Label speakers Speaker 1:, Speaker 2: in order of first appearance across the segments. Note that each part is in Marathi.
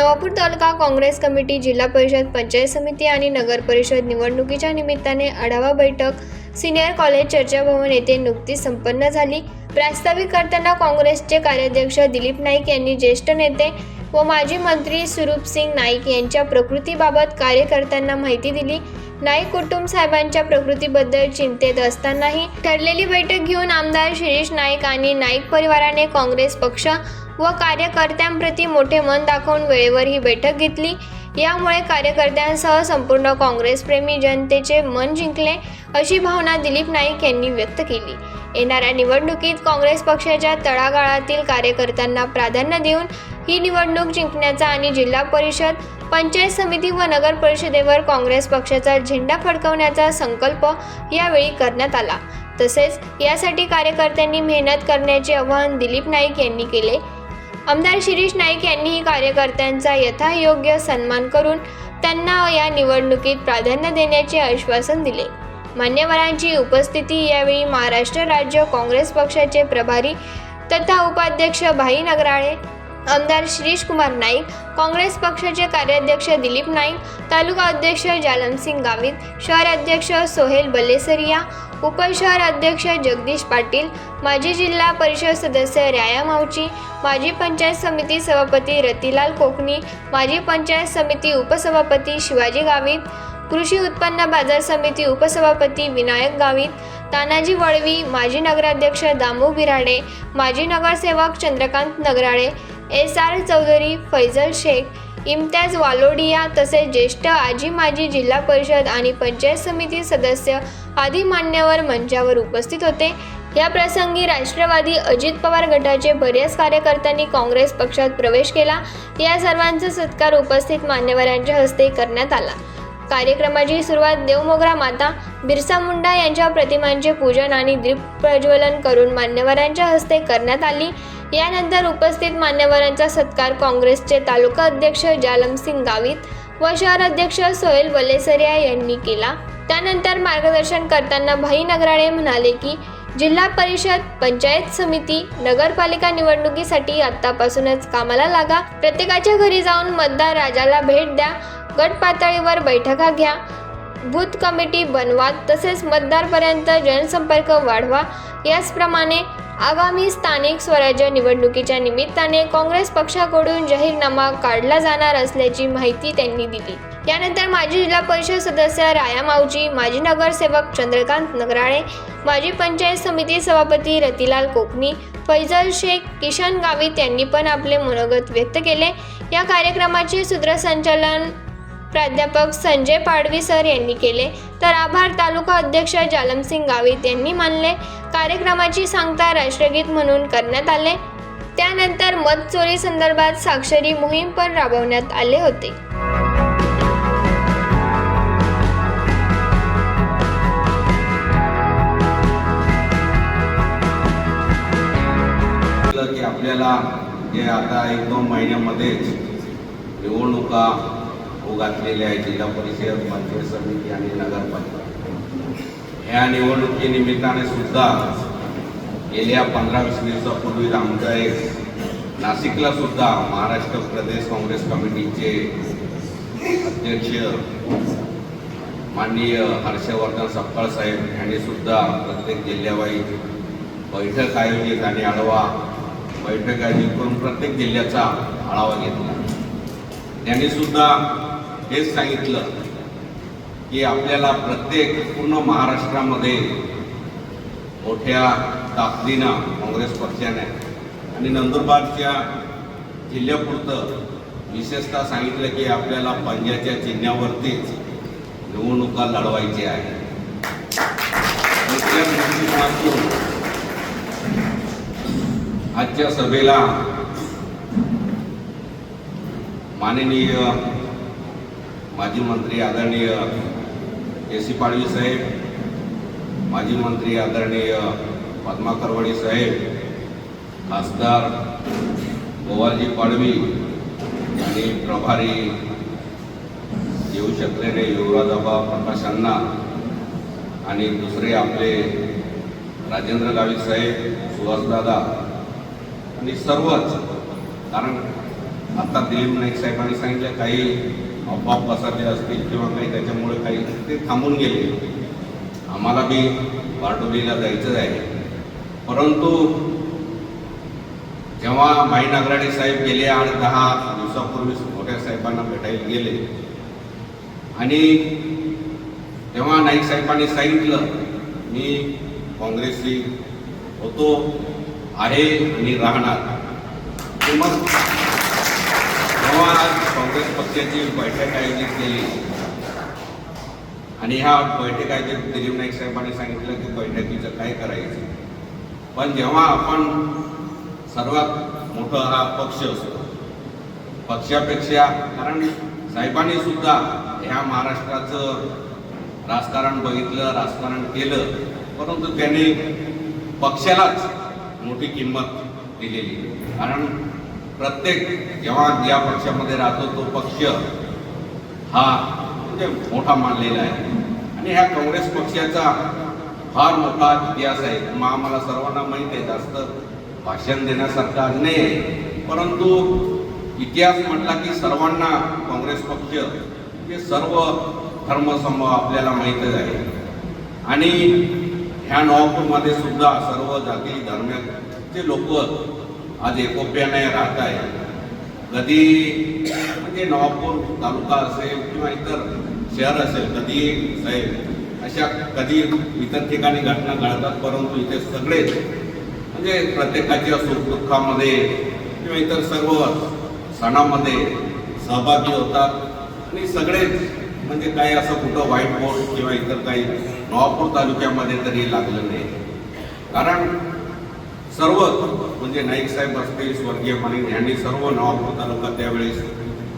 Speaker 1: नवापूर तालुका काँग्रेस कमिटी जिल्हा परिषद पंचायत समिती आणि नगर परिषद निवडणुकीच्या निमित्ताने आढावा बैठक सिनियर कॉलेज चर्चाभवन येथे नुकतीच संपन्न झाली. प्रास्ताविक करताना काँग्रेसचे कार्याध्यक्ष दिलीप नाईक यांनी ज्येष्ठ नेते व माजी मंत्री सुरूप सिंग नाईक यांच्या प्रकृतीबाबत कार्यकर्त्यांना माहिती दिली. नाईक कुटुंब साहेबांच्या प्रकृतीबद्दल चिंतेत असतानाही ठरलेली बैठक घेऊन आमदार शिरीष नाईक आणि नाईक परिवाराने काँग्रेस पक्ष व कार्यकर्त्यांप्रती मोठे मन दाखवून वेळेवर ही बैठक घेतली. यामुळे कार्यकर्त्यांसह संपूर्ण काँग्रेसप्रेमी जनतेचे मन जिंकले अशी भावना दिलीप नाईक यांनी व्यक्त केली. येणाऱ्या निवडणुकीत काँग्रेस पक्षाच्या तळागाळातील कार्यकर्त्यांना प्राधान्य देऊन ही निवडणूक जिंकण्याचा आणि जिल्हा परिषद पंचायत समिती व नगर परिषदेवर काँग्रेस पक्षाचा झेंडा फडकवण्याचा संकल्प यावेळी करण्यात आला. तसेच यासाठी कार्यकर्त्यांनी मेहनत करण्याचे आवाहन दिलीप नाईक यांनी केले. आमदार शिरीष नाईक यांनीही कार्यकर्त्यांचा यथायोग्य सन्मान करून त्यांना या निवडणुकीत प्राधान्य देण्याचे आश्वासन दिले. मान्यवरांची उपस्थिती यावेळी महाराष्ट्र राज्य काँग्रेस पक्षाचे प्रभारी तथा उपाध्यक्ष भाई नगराळे आमदार शिरीष कुमार नाईक काँग्रेस पक्षाचे कार्याध्यक्ष दिलीप नाईक तालुका अध्यक्ष जालमसिंग गावित शहर अध्यक्ष सोहेल बल्लेसरिया उपशहर अध्यक्ष जगदीश पाटील माजी जिल्हा परिषद सदस्य राया मावची माजी पंचायत समिती सभापती रतिलाल कोकणी माजी पंचायत समिती उपसभापती शिवाजी गावित कृषी उत्पन्न बाजार समिती उपसभापती विनायक गावित तानाजी वळवी माजी नगराध्यक्ष दामू बिराडे माजी नगरसेवक चंद्रकांत नगराळे एस आर चौधरी फैजल शेख इम्तियाज वालोडिया तसेच ज्येष्ठ आजी माजी जिल्हा परिषद आणि पंचायत समिती सदस्य आदी मान्यवर मंचावर उपस्थित होते. या प्रसंगी राष्ट्रवादी अजित पवार गटाचे बऱ्याच कार्यकर्त्यांनी काँग्रेस पक्षात प्रवेश केला. या सर्वांचा सत्कार उपस्थित मान्यवरांच्या हस्ते करण्यात आला. कार्यक्रमाची सुरुवात देवमोगरा माता बिरसा मुंडा यांच्या प्रतिमांचे पूजन आणि दीप प्रज्वलन करून मान्यवरांच्या हस्ते करण्यात आली. यानंतर उपस्थित मान्यवरांचा सत्कार काँग्रेसचे तालुका अध्यक्ष जालमसिंग गावित व शहर अध्यक्ष सोहेल वलेसरिया यांनी केला. त्यानंतर मार्गदर्शन करताना भाई नगराळे म्हणाले की जिल्हा परिषद पंचायत समिती नगरपालिका निवडणुकीसाठी आत्तापासूनच कामाला लागा. प्रत्येकाच्या घरी जाऊन मतदार राजाला भेट द्या. गट पातळीवर बैठका घ्या. बूथ कमिटी बनवा तसेच मतदारपर्यंत जनसंपर्क वाढवा. याचप्रमाणे आगामी स्थानिक स्वराज्य निवडणुकीच्या निमित्ताने काँग्रेस पक्षाकडून जाहीरनामा काढला जाणार असल्याची माहिती त्यांनी दिली. यानंतर माजी जिल्हा परिषद सदस्य राया मावजी माजी नगरसेवक चंद्रकांत नगराळे माजी पंचायत समिती सभापती रतिलाल कोकणी फैजल शेख किशन गावित यांनी पण आपले मनोगत व्यक्त केले. या कार्यक्रमाचे सूत्रसंचालन प्राध्यापक संजय पाडवी सर यांनी केले. तर आभार तालुका अध्यक्ष जालमसिंग गावित यांनी मानले. कार्यक्रमाची सांगता राष्ट्रगीत म्हणून करण्यात आले. त्यानंतर मत चोरी संदर्भात साक्षरी मोहीम पण राबवण्यात आले होते.
Speaker 2: की आपल्याला जे आता एक दोन महिन्यामध्येच निवडणुका होऊ आहे जिल्हा परिषद पंचायत समिती आणि नगरपालिका. ह्या निवडणुकीनिमित्ताने सुद्धा गेल्या पंधरा वीस दिवसापूर्वी आमच्या एक नाशिकला सुद्धा महाराष्ट्र प्रदेश काँग्रेस कमिटीचे अध्यक्ष माननीय हर्षवर्धन सपकाळ साहेब यांनी सुद्धा प्रत्येक जिल्ह्यावाई बैठक आयोजित आणि आढावा बैठक आयोजित करून प्रत्येक जिल्ह्याचा आढावा घेतला. त्यांनी सुद्धा हेच सांगितलं की आपल्याला प्रत्येक पूर्ण महाराष्ट्रामध्ये मोठ्या ताकदीनं काँग्रेस पक्षाने आणि नंदुरबारच्या जिल्ह्यापुरतं विशेषतः सांगितलं की आपल्याला पंजाच्या चिन्हावरतीच निवडणुका लढवायची आहे. आजच्या सभेला माननीय माजी मंत्री आदरणीय के सी पाडवी साहेब माजी मंत्री आदरणीय पद्मा करवडी साहेब खासदार गोवालजी पाडवी आणि प्रभारी येऊ शकलेले युवराजाबा प्रकाश अण्णा आणि दुसरे आपले राजेंद्र गावित साहेब सुहासदादा आणि सर्वच. कारण आता दिलीप नाईक साहेबांनी सांगितलं काही आपोआप पसरले असतील किंवा काही त्याच्यामुळे काही ते थांबून गेले. आम्हाला बी बारडोलीला जायचं आहे. परंतु जेव्हा माई नागराडे साहेब गेले आणि दहा दिवसापूर्वी मोठ्या साहेबांना भेटायला गेले आणि तेव्हा नाईक साहेबांनी सांगितलं मी काँग्रेसशी होतो आहे आणि राहणार. मग जेव्हा आज काँग्रेस पक्षाची बैठक आयोजित केली. आणि ह्या बैठक आयोजित दिलीप नाईक साहेबांनी सांगितलं की बैठकीचं काय करायचं. पण जेव्हा आपण सर्वात मोठा हा पक्ष असतो पक्षापेक्षा कारण साहेबांनी सुद्धा ह्या महाराष्ट्राचं राजकारण बघितलं राजकारण केलं परंतु त्यांनी पक्षालाच मोठी किंमत दिलेली. कारण प्रत्येक जेव्हा ज्या पक्षामध्ये राहतो तो पक्ष हा म्हणजे मोठा मानलेला आहे. आणि ह्या काँग्रेस पक्षाचा फार मोठा इतिहास आहे. मग आम्हाला सर्वांना माहीत आहे जास्त भाषण देण्यासारखा नाही आहे. परंतु इतिहास म्हटला की सर्वांना काँग्रेस पक्ष हे सर्व धर्मसमूह आपल्याला माहीतच आहे. आणि ह्या नवापूरमध्ये सुद्धा सर्व जाती धर्माचे लोक आज एकोप्याने राहत आहे कधी म्हणजे नवापूर तालुका असेल किंवा इतर शहर असेल कधी साहेब अशा कधी इतर ठिकाणी घटना घडतात परंतु इथे सगळेच म्हणजे प्रत्येकाच्या सुखदुःखामध्ये किंवा इतर सर्व सणामध्ये सहभागी होतात आणि सगळेच म्हणजे काही असं कुठं वाईट बोर्ड किंवा इतर काही नवापूर तालुक्यामध्ये तरी लागलं नाही कारण सर्व म्हणजे नाईक साहेब असतील स्वर्गीय माणिक यांनी सर्व नवापूर तालुका त्यावेळेस.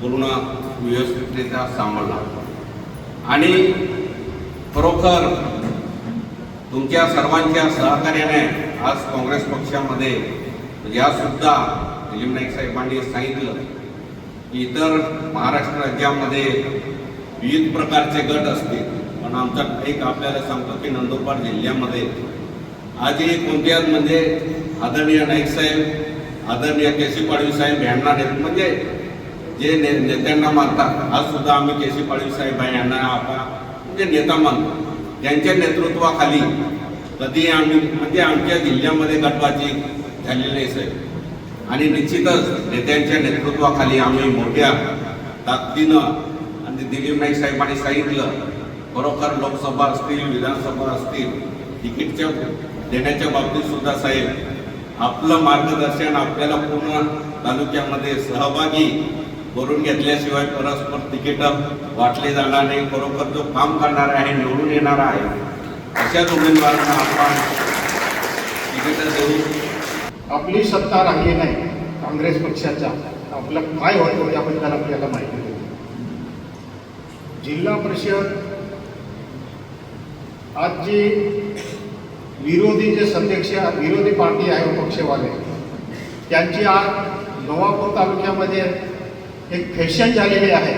Speaker 2: पूर्ण व्यवस्थितरित्या सांभाळला. आणि खरोखर तुमच्या सर्वांच्या सहकार्याने आज काँग्रेस पक्षामध्ये यासुद्धा दिलीप नाईक साहेबांनी सांगितलं की इतर महाराष्ट्र राज्यामध्ये विविध प्रकारचे गट असतील. पण आमचा एक आपल्याला सांगतो की नंदुरबार जिल्ह्यामध्ये आजही कोणत्याच म्हणजे आदरणीय नाईक साहेब आदरणीय केसी पाडवी साहेब यांना म्हणजे जे ने नेत्यांना मानतात आज सुद्धा आम्ही केसी पाडवी साहेब यांना आपण म्हणजे नेता मानतो. त्यांच्या नेतृत्वाखाली कधी आम्ही म्हणजे आमच्या जिल्ह्यामध्ये गटबाजी झालेली नाही साहेब. आणि निश्चितच नेत्यांच्या नेतृत्वाखाली आम्ही मोठ्या ताकदीनं आणि दिलीप नाईक साहेबांनी सांगितलं खरोखर लोकसभा असतील विधानसभा असतील तिकीटच्या देण्याच्या बाबतीत सुद्धा साहेब आपलं मार्गदर्शन आपल्याला पूर्ण तालुक्यामध्ये सहभागी करून घेतल्याशिवाय परस्पर तिकीट वाटले जाणार नाही. खरोखर जो काम करणार आहे निवडून येणार आहे अशाच उमेदवारांना आपण तिकीट देऊ.
Speaker 3: आपली सत्ता राहिली नाही काँग्रेस पक्षाच्या. आपलं काय होतो याबद्दल आपल्याला माहिती देऊ जिल्हा परिषद आज जी विरोधी जे सदस्य विरोधी पार्टी आहे पक्षवाले त्यांची आज नवापूर तालुक्यामध्ये एक फॅशन झालेली आहे.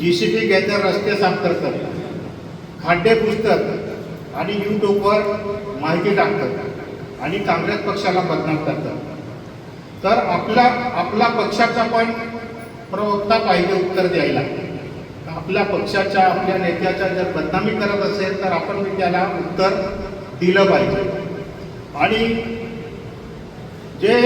Speaker 3: जी सी पी घेतात रस्ते साफ करतात खाड्डे पुसतात आणि यूट्यूबवर माहिती टाकतात आणि काँग्रेस पक्षाला बदनाम करतात. तर आपला आपला पक्षाचा पण प्रवक्ता पाहिजे उत्तर द्यायला. आपल्या पक्षाच्या आपल्या नेत्याच्या जर बदनामी करत असेल तर आपण मी त्याला उत्तर दिलं पाहिजे. आणि जे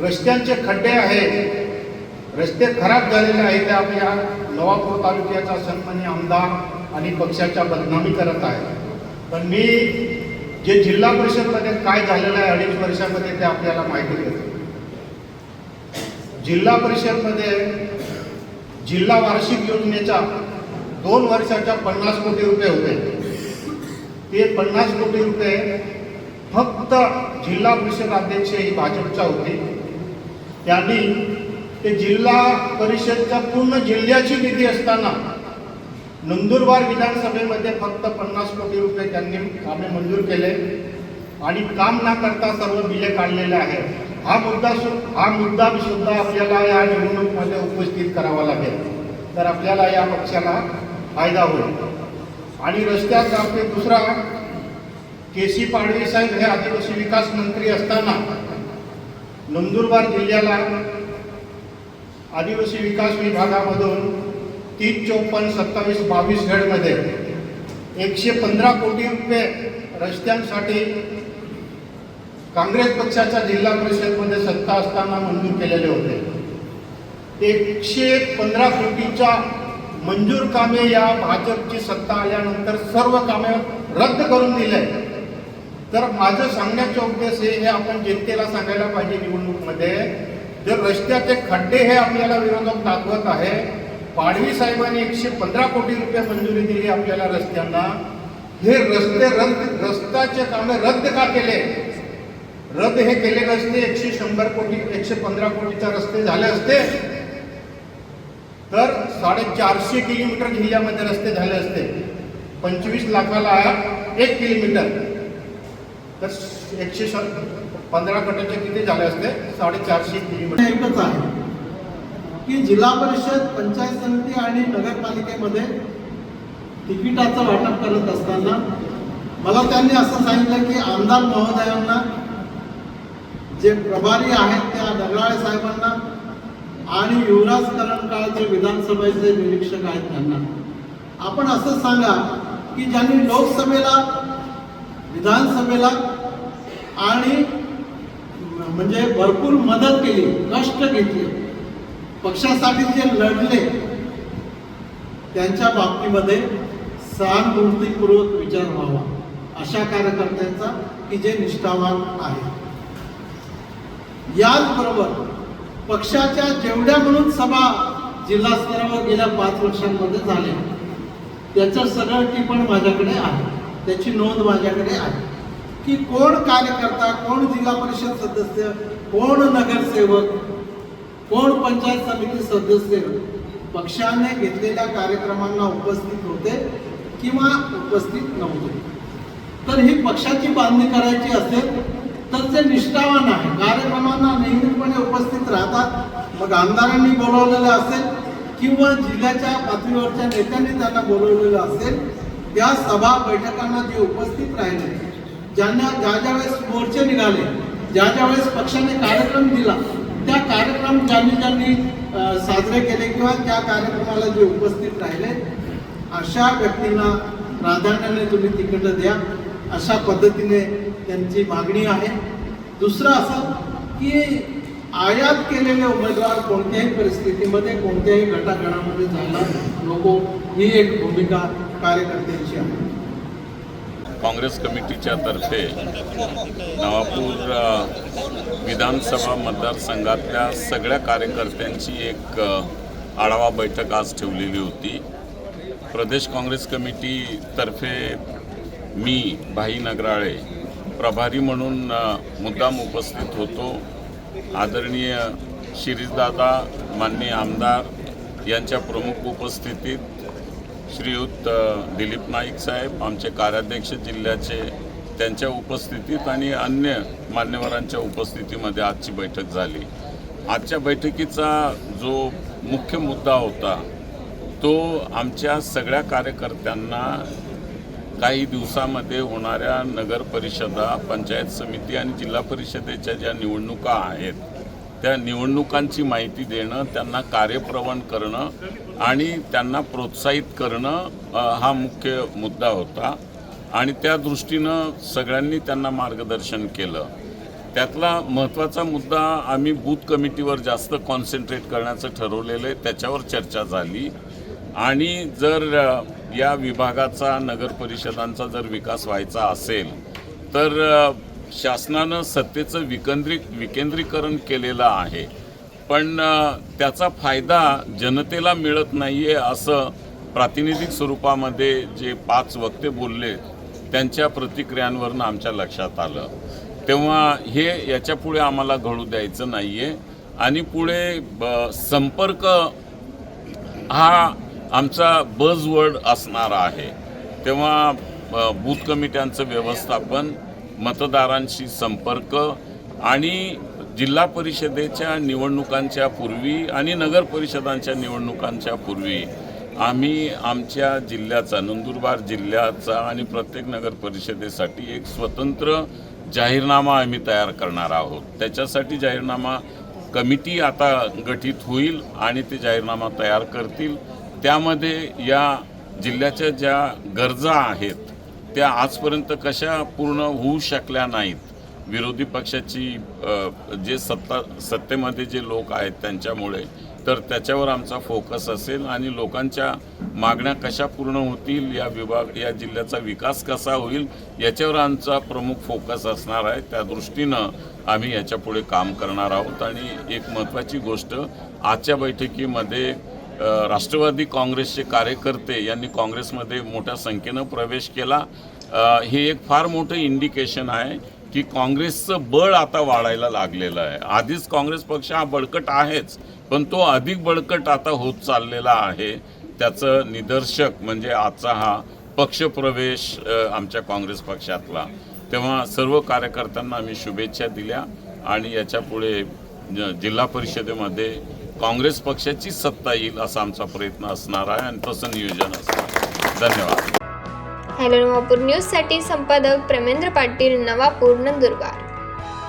Speaker 3: रस्त्यांचे खड्डे आहेत रस्ते खराब झालेले आहेत ते आपल्या नवापूर तालुक्याचा सन्मान्य आमदार आणि पक्षाच्या बदनामी करत आहे. पण मी जे जिल्हा परिषदमध्ये काय झालेलं आहे अडीच वर्षामध्ये ते आपल्याला माहिती देतो. जिल्हा परिषदमध्ये जिल्हा वार्षिक योजनेचा दोन वर्षाच्या पन्नास कोटी रुपये होते. ते पन्नास कोटी रुपये फक्त जिल्हा परिषद अध्यक्ष ही भाजपच्या होते. त्यांनी ते जिल्हा परिषदच्या पूर्ण जिल्ह्याची निधी असताना नंदुरबार विधानसभेमध्ये फक्त पन्नास कोटी रुपये त्यांनी कामे मंजूर केले आणि काम न करता सर्व बिले काढलेले आहेत. हा मुद्दा सु हा मुद्दा सुद्धा आपल्याला या निवडणुकीमध्ये उपस्थित करावा लागेल. तर आपल्याला या पक्षाला फायदा होईल. आणि रस्त्यात आपले दुसरा के सी पाडवी साहेब हे आदिवासी विकास मंत्री असताना नंदुरबार जिल्ह्याला आदिवासी विकास विभागामधून तीन चोपन्न सत्तावीस बावीस हेडमध्ये एकशे पंधरा कोटी रुपये रस्त्यांसाठी काँग्रेस पक्षाच्या जिल्हा परिषदमध्ये सत्ता असताना मंजूर केलेले होते. एकशे पंधरा कोटीच्या मंजूर कामे या भाजपची सत्ता आल्यानंतर सर्व कामे रद्द करून दिले. तर माझं सांगण्याचा उद्देश हे आपण जनतेला सांगायला पाहिजे निवडणूकमध्ये. जर रस्त्याचे खड्डे हे आपल्याला विरोधक दाखवत आहे पाडवी साहेबांनी एकशे पंधरा कोटी रुपये मंजुरी दिली आपल्याला रस्त्यांना. हे रस्ते रद्द रस्त्याचे कामे रद्द का केले? रद्द हे केले नसते एकशे शंभर कोटी एकशे पंधरा कोटीचे रस्ते झाले असते. तर साडेचारशे किलोमीटर जिल्ह्यामध्ये रस्ते झाले असते. पंचवीस लाखाला एक किलोमीटर. तर एकशे स- पंधरा कोटीचे किती झाले असते? साडेचारशे किलोमीटर.
Speaker 4: एकच आहे. की जिल्हा परिषद पंचायत समिती आणि नगरपालिकेमध्ये तिकिटाचं वाटप करत असताना मला त्यांनी असं सांगितलं की आमदार महोदयांना जे प्रभारी आहेत त्या नगराळे साहेबांना आणि युवराज करणकाळ विधानसभेचे निरीक्षक आहेत त्यांना. आपण असं सांगा की ज्यांनी लोकसभेला विधानसभेला आणि म्हणजे भरपूर मदत केली कष्ट घेतले पक्षासाठी जे लढले त्यांच्या बाबतीमध्ये सहानुभूतीपूर्वक विचार व्हावा. अशा कार्यकर्त्यांचा की जे निष्ठावान आहे याचबरोबर पक्षाच्या जेवढ्या म्हणून सभा जिल्हा स्तरावर गेल्या पाच वर्षांमध्ये झाल्या त्याचं सगळं टिपण माझ्याकडे आहे. त्याची नोंद माझ्याकडे आहे. की कोण कार्यकर्ता कोण जिल्हा परिषद सदस्य कोण नगरसेवक कोण पंचायत समिती सदस्य पक्षाने घेतलेल्या कार्यक्रमांना उपस्थित होते किंवा उपस्थित नव्हते. तर ही पक्षाची बांधणी करायची असेल तर ते निष्ठावान आहे. कार्यक्रमांना नियमितपणे उपस्थित राहतात. मग आमदारांनी बोलवलेलं असेल किंवा जिल्ह्याच्या पातळीवरच्या नेत्यांनी त्यांना बोलवलेलं असेल त्या सभा बैठकांना जे उपस्थित राहिले. ज्यांना ज्या ज्या वेळेस मोर्चे निघाले ज्या ज्या वेळेस पक्षाने कार्यक्रम दिला त्या कार्यक्रम ज्यांनी ज्यांनी साजरे केले किंवा त्या कार्यक्रमाला जे उपस्थित राहिले अशा व्यक्तींना प्राधान्याने तुम्ही तिकीट द्या. अशा पद्धतीने त्यांची मागणी आहे. दुसरं असं की आयात केलेले उमेदवार कोणत्याही परिस्थितीमध्ये कोणत्याही गटागटामध्ये जायला नको. ही एक भूमिका कार्यकर्त्यांची आहे.
Speaker 5: काँग्रेस कमिटीच्या तर्फे नवापूर विधानसभा मतदारसंघातल्या सगळ्या कार्यकर्त्यांची एक आढावा बैठक आज ठेवलेली होती. प्रदेश काँग्रेस कमिटीतर्फे मी भाई नगराळे प्रभारी म्हणून मुद्दाम उपस्थित होतो. आदरणीय शिरीषदादा माननीय आमदार यांच्या प्रमुख उपस्थितीत श्रीयुत दिलीप नाईक साहेब आमचे कार्याध्यक्ष जिल्ह्याचे त्यांच्या उपस्थितीत आणि अन्य मान्यवरांच्या उपस्थितीमध्ये आजची बैठक झाली. आजच्या बैठकीचा जो मुख्य मुद्दा होता तो आमच्या सगळ्या कार्यकर्त्यांना काही दिवसामध्ये होणाऱ्या नगर परिषदा पंचायत समिती आणि जिल्हा परिषदेच्या ज्या निवडणुका आहेत त्या निवडणुकांची माहिती देणं त्यांना कार्यप्रवण करणं आणि त्यांना प्रोत्साहित करणं हा मुख्य मुद्दा होता. आणि त्या दृष्टीनं सगळ्यांनी त्यांना मार्गदर्शन केलं. त्यातला महत्त्वाचा मुद्दा आम्ही बूथ कमिटीवर जास्त कॉन्सन्ट्रेट करण्याचं ठरवलेलं आहे त्याच्यावर चर्चा झाली. आणि जर या विभागाचा नगर परिषदांचा जर विकास व्हायचा असेल तर शासनानं सत्तेचं विकेंद्री विकेंद्रीकरण केलेलं आहे. पण त्याचा फायदा जनतेला मिळत नाही आहे असं प्रातिनिधिक स्वरूपामध्ये जे पाच वक्ते बोलले त्यांच्या प्रतिक्रियांवरनं आमच्या लक्षात आलं. तेव्हा हे याच्यापुढे आम्हाला घडू द्यायचं नाही आहे आणि पुढे ब- संपर्क हा आमचा बजवर्ड असणारा आहे. तेव्हा बूथ कमिट्यांचं व्यवस्थापन मतदारांशी संपर्क आणि जिल्हा परिषदेच्या निवडणुकांच्या पूर्वी आणि नगर परिषदांच्या निवडणुकांच्या पूर्वी आम्ही आमच्या जिल्ह्याचा नंदुरबार जिल्ह्याचा आणि प्रत्येक नगर परिषदेसाठी एक स्वतंत्र जाहीरनामा आम्ही तयार करणार आहोत. त्याच्यासाठी जाहीरनामा कमिटी आता गठीत होईल आणि ते जाहीरनामा तयार करतील. त्यामध्ये या जिल्ह्याच्या ज्या गरजा आहेत त्या आजपर्यंत कशा पूर्ण होऊ शकल्या नाहीत विरोधी पक्षाची जे सत्ता सत्तेमध्ये जे लोक आहेत त्यांच्यामुळे तर त्याच्यावर आमचा फोकस असेल आणि लोकांच्या मागण्या कशा पूर्ण होतील या विभाग या जिल्ह्याचा विकास कसा होईल याच्यावर आमचा प्रमुख फोकस असणार आहे. त्या दृष्टीनं आम्ही याच्यापुढे काम करणार आहोत. आणि एक महत्त्वाची गोष्ट आजच्या बैठकीमध्ये राष्ट्रवादी काँग्रेसचे कार्यकर्ते यांनी काँग्रेसमध्ये मोठ्या संख्येनं प्रवेश केला. हे एक फार मोठं इंडिकेशन आहे की काँग्रेसचं बळ आता वाढायला लागलेलं आहे. आधीच काँग्रेस पक्ष हा बळकट आहेच पण तो अधिक बळकट आता होत चाललेला आहे. त्याचं निदर्शक म्हणजे आजचा हा पक्षप्रवेश आमच्या काँग्रेस पक्षातला. तेव्हा सर्व कार्यकर्त्यांना आम्ही शुभेच्छा दिल्या आणि याच्यापुढे जिल्हा परिषदेमध्ये काँग्रेस पक्षाची सत्ता येईल असा आमचा प्रयत्न असणार आहे आणि तसं नियोजन असणार धन्यवाद.
Speaker 1: हॅलो नवापूर न्यूजसाठी संपादक प्रेमेंद्र पाटील नवापूर नंदुरबार.